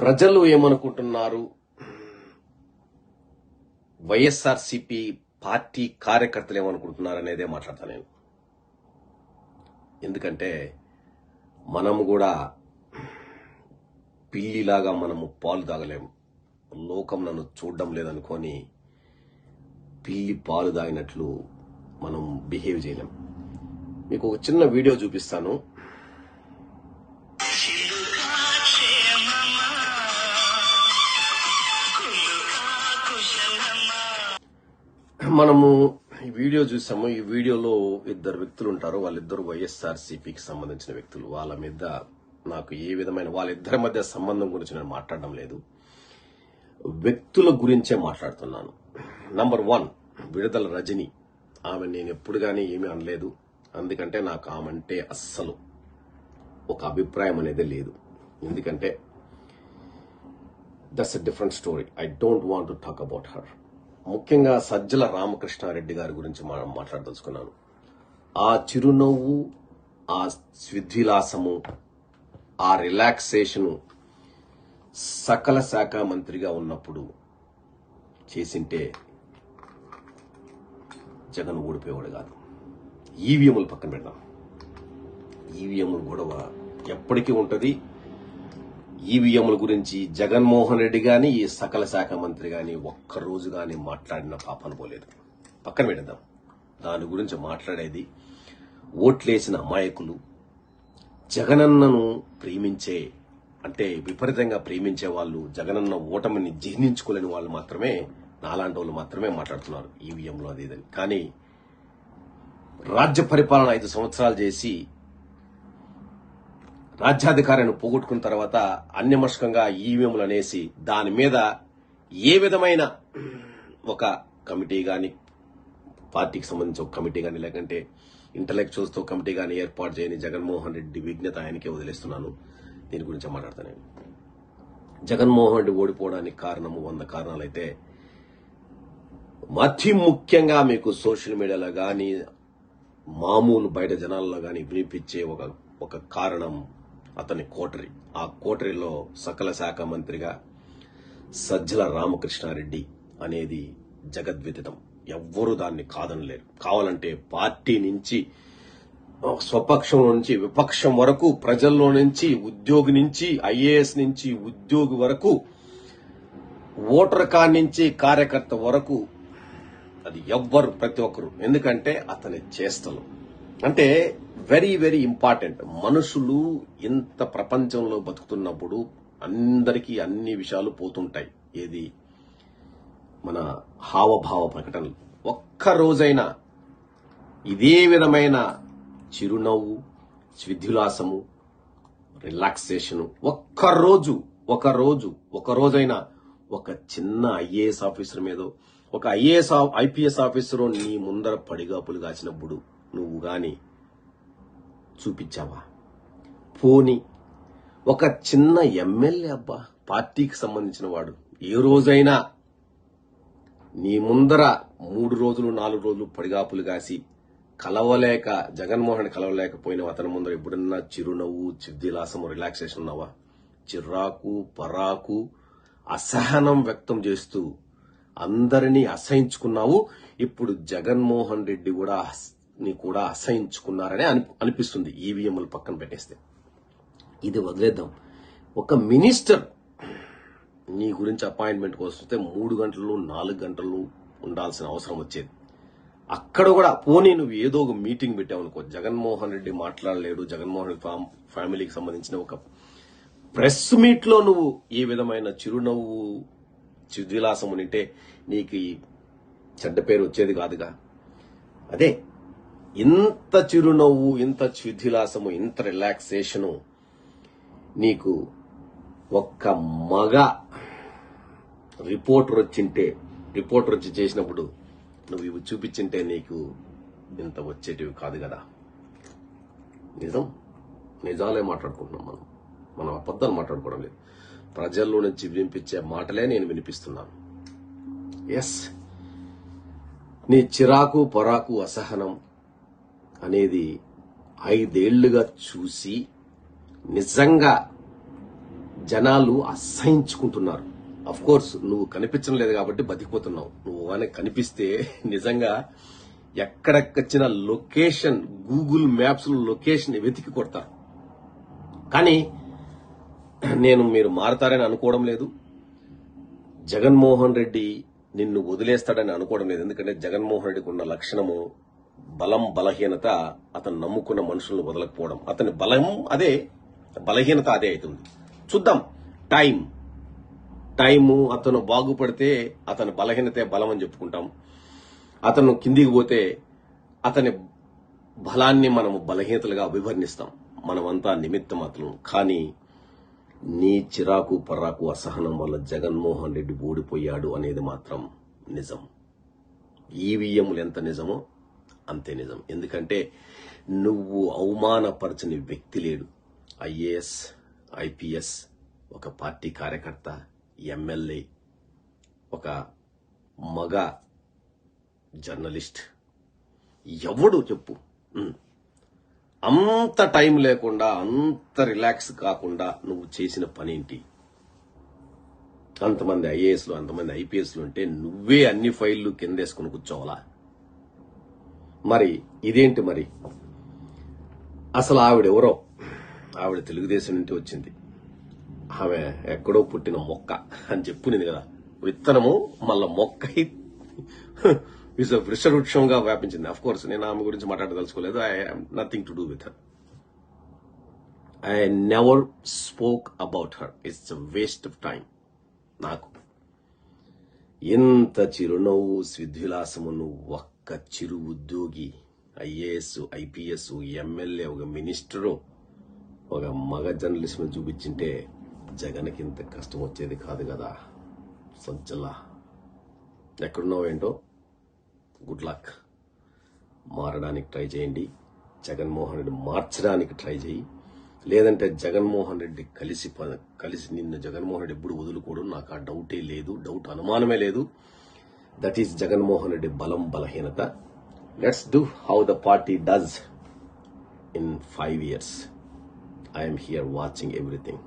ప్రజలు ఏమనుకుంటున్నారు? వైఎస్ఆర్సిపి పార్టీ కార్యకర్తలు ఏమనుకుంటున్నారు అనేదే మాట్లాడతాను నేను. ఎందుకంటే మనము కూడా పిల్లిలాగా మనము పాలు తాగలేము లోకం నన్ను చూడడం లేదనుకొని పిల్లి పాలు తాగినట్లు మనం బిహేవ్ చేయలేం. మీకు ఒక చిన్న వీడియో చూపిస్తాను. మనము ఈ వీడియో చూసాము. ఈ వీడియోలో ఇద్దరు వ్యక్తులు ఉంటారు. వాళ్ళిద్దరు వైఎస్ఆర్ సిపికి సంబంధించిన వ్యక్తులు. వాళ్ళ మీద నాకు ఏ విధమైన వాళ్ళిద్దరి మధ్య సంబంధం గురించి నేను మాట్లాడడం లేదు. వ్యక్తుల గురించే మాట్లాడుతున్నాను. నంబర్ వన్ విడుదల రజని. ఆమె నేను ఎప్పుడు కానీ ఏమీ అనలేదు. అందుకంటే నాకు ఆమె అంటే అస్సలు ఒక అభిప్రాయం అనేది లేదు. ఎందుకంటే that's a different story I don't want to talk about her ముఖ్యంగా సజ్జల రామకృష్ణారెడ్డి గారి గురించి మనం మాట్లాడదలుచుకున్నాను. ఆ చిరునవ్వు ఆ స్విద్విలాసము ఆ రిలాక్సేషను సకల శాఖ మంత్రిగా ఉన్నప్పుడు చేసింటే జగన్ ఓడిపోయేవాడు కాదు. ఈవీఎంలు పక్కన పెడదాం. ఈవీఎంలు గొడవ ఎప్పటికీ ఉంటుంది. ఈవీఎంల గురించి జగన్మోహన్ రెడ్డి గాని ఈ సకల శాఖ మంత్రి గాని ఒక్క రోజు గాని మాట్లాడిన పాపను పోలేదు. పక్కన పెడదాం దాని గురించి మాట్లాడేది ఓట్లేసిన అమాయకులు జగనన్నను ప్రేమించే అంటే విపరీతంగా ప్రేమించే వాళ్ళు జగనన్న ఓటమిని జీర్ణించుకోలేని వాళ్ళు మాత్రమే నాలాంటి వాళ్ళు మాత్రమే మాట్లాడుతున్నారు ఈవీఎంలో అది కానీ రాజ్య పరిపాలన ఐదు సంవత్సరాలు చేసి రాజ్యాధికారాన్ని పోగొట్టుకున్న తర్వాత అన్యమస్కంగా ఈవీఎంలు అనేసి దాని మీద ఏ విధమైన ఒక కమిటీ కానీ పార్టీకి సంబంధించి ఒక కమిటీ కానీ లేకంటే ఇంటలెక్చువల్స్తో కమిటీ కానీ ఏర్పాటు చేయని జగన్మోహన్ రెడ్డి విజ్ఞత ఆయనకే వదిలేస్తున్నాను. దీని గురించి మాట్లాడతాను నేను. జగన్మోహన్ రెడ్డి ఓడిపోవడానికి కారణము వంద కారణాలైతే అతి ముఖ్యంగా మీకు సోషల్ మీడియాలో కానీ మామూలు బయట జనాల్లో కానీ వినిపించే ఒక ఒక కారణం అతని కోటరి. ఆ కోటరిలో సకల శాఖ మంత్రిగా సజ్జల రామకృష్ణారెడ్డి అనేది జగద్విదితం ఎవ్వరూ దాన్ని కాదనలేరు. కావాలంటే పార్టీ నుంచి స్వపక్షం నుంచి విపక్షం వరకు ప్రజల్లో నుంచి ఉద్యోగి నుంచి ఐఏఎస్ నుంచి ఉద్యోగి వరకు ఓటర్ కార్డ్ నుంచి కార్యకర్త వరకు అది ఎవ్వరు ప్రతి ఒక్కరు. ఎందుకంటే అతని చేష్టలు. అంటే వెరీ వెరీ ఇంపార్టెంట్ మనుషులు ఇంత ప్రపంచంలో బతుకుతున్నప్పుడు అందరికీ అన్ని విషయాలు పోతుంటాయి. ఏది? మన హావభావ ప్రకటనలు. ఒక్క రోజైనా ఇదే విధమైన చిరునవ్వు విద్యులాసము రిలాక్సేషను ఒక్క రోజు ఒక రోజు ఒక రోజైనా ఒక చిన్న ఐఏఎస్ ఆఫీసర్ మీదో ఒక ఐఏఎస్ ఐపీఎస్ ఆఫీసర్ నీ ముందర పడిగాపులు కాచినప్పుడు నువ్వు గాని చూపించావా? పోని ఒక చిన్న ఎమ్మెల్యే అబ్బా పార్టీకి సంబంధించిన వాడు. ఏ రోజైనా నీ ముందర మూడు రోజులు నాలుగు రోజులు పడిగాపులు కాసి కలవలేక జగన్మోహన్ కలవలేకపోయిన అతని ముందర ఎప్పుడన్నా చిరునవ్వు చిద్దిలాసము రిలాక్సేషన్ ఉన్నావా? చిర్రాకు పరాకు అసహనం వ్యక్తం చేస్తూ అందరినీ అసహించుకున్నావు. ఇప్పుడు జగన్మోహన్ రెడ్డి కూడా ని కూడా అసహించుకున్నారని అని- అనిపిస్తుంది ఈవీఎంలు పక్కన పెట్టేస్తే. ఇది వదిలేద్దాం. ఒక మినిస్టర్ నీ గురించి అపాయింట్మెంట్ వస్తే మూడు గంటలు నాలుగు గంటలు ఉండాల్సిన అవసరం వచ్చేది. అక్కడ కూడా పోనీ నువ్వు ఏదో ఒక మీటింగ్ పెట్టావు అనుకో. జగన్మోహన్ రెడ్డి మాట్లాడలేడు. జగన్మోహన్ రెడ్డి ఫ్యామ్- ఫ్యామిలీకి సంబంధించిన ఒక ప్రెస్ మీట్లో నువ్వు ఏ విధమైన చిరునవ్వు చిద్విలాసం ఉంటే నీకు చెడ్డ పేరు వచ్చేది కాదుగా. అదే ఇంత చిరునవ్వు ఇంత చిద్విలాసము ఇంత రిలాక్సేషను నీకు ఒక్క మగ రిపోర్టర్ వచ్చింటే రిపోర్టర్ వచ్చి చేసినప్పుడు నువ్వు ఇవి చూపించింటే నీకు ఇంత వచ్చేటివి కాదు కదా. నిజం? నిజాలే మాట్లాడుకుంటున్నాం మనం. మనం అబద్ధాలు మాట్లాడుకోవడం లేదు. ప్రజల్లో నుంచి వినిపించే మాటలే నేను వినిపిస్తున్నాను. ఎస్ నీ చిరాకు పొరాకు అసహనం అనేది ఐదేళ్ళుగా చూసి నిజంగా జనాలు అసహించుకుంటున్నారు. అఫ్ కోర్స్ నువ్వు కనిపించడం లేదు కాబట్టి బతికిపోతున్నావు. నువ్వు కానీ కనిపిస్తే నిజంగా ఎక్కడెక్కచ్చిన లొకేషన్ గూగుల్ మ్యాప్స్ లొకేషన్ వెతికి కొడతారు. కానీ నేను మీరు మారతారని అనుకోవడం లేదు. జగన్మోహన్ రెడ్డి నిన్ను వదిలేస్తాడని అనుకోవడం లేదు. ఎందుకంటే జగన్మోహన్ రెడ్డికి ఉన్న లక్షణము బలం బలహీనత అతను నమ్ముకున్న మనుషులను వదలకపోవడం. అతని బలం అదే బలహీనత అదే అవుతుంది. చూద్దాం. టైం టైము అతను బాగుపడితే అతని బలహీనతే బలం అని చెప్పుకుంటాం. అతను కిందికి పోతే అతని బలాన్ని మనము బలహీనతలుగా అభివర్ణిస్తాం. మనమంతా నిమిత్తం అతను కానీ నీ చిరాకు పర్రాకు అసహనం వల్ల జగన్మోహన్ రెడ్డి ఓడిపోయాడు అనేది మాత్రం నిజం. ఈవీఎంలు ఎంత నిజమో అంతే నిజం. ఎందుకంటే నువ్వు అవమానపరచని వ్యక్తి లేడు. ఐఏఎస్ ఐపీఎస్ ఒక పార్టీ కార్యకర్త ఎమ్మెల్యే ఒక మగ జర్నలిస్ట్. ఎవడు చెప్పు. అంత టైం లేకుండా అంత రిలాక్స్ కాకుండా నువ్వు చేసిన పనేంటి? అంతమంది ఐఏఎస్లు అంతమంది ఐపీఎస్లు ఉంటే నువ్వే అన్ని ఫైళ్ళు కిందేసుకుని కూర్చోవాలా? మరి ఇదేంటి మరి? అసలు ఆవిడెవరో ఆవిడ తెలుగుదేశం నుండి వచ్చింది. ఆమె ఎక్కడో పుట్టిన మొక్క అని చెప్పునింది కదా. విత్తనము మళ్ళా మొక్క ఇస్ వృక్షవృక్షంగా వ్యాపించింది. అఫ్ కోర్స్ నేను ఆమె గురించి మాట్లాడదలుచుకోలేదు. I nothing to do with her I never spoke about her it's waste of time నాకు. ఎంత చిరునవ్వు స్విద్విలాసమును ఒక్క చిరు ఉద్యోగి ఐఏఎస్ ఐపీఎస్ ఎమ్మెల్యే ఒక మినిస్టరు ఒక మగ జర్నలిస్ట్ చూపించింటే జగన్కి ఇంత కష్టం వచ్చేది కాదు కదా. సజ్జలా ఎక్కడున్నావు ఏంటో? గుడ్ లక్ మారడానికి ట్రై చేయండి. జగన్మోహన్ రెడ్డి మార్చడానికి ట్రై చేయి. లేదంటే జగన్మోహన్ రెడ్డి కలిసి ప- కలిసి నిన్ను జగన్మోహన్ రెడ్డి ఎప్పుడు వదులుకోవడం నాకు ఆ డౌటే లేదు. డౌట్ అనుమానమే లేదు. That is Jagannamohan Reddy Balam Balahinata. Let's do how the party does in five years. I am here watching everything.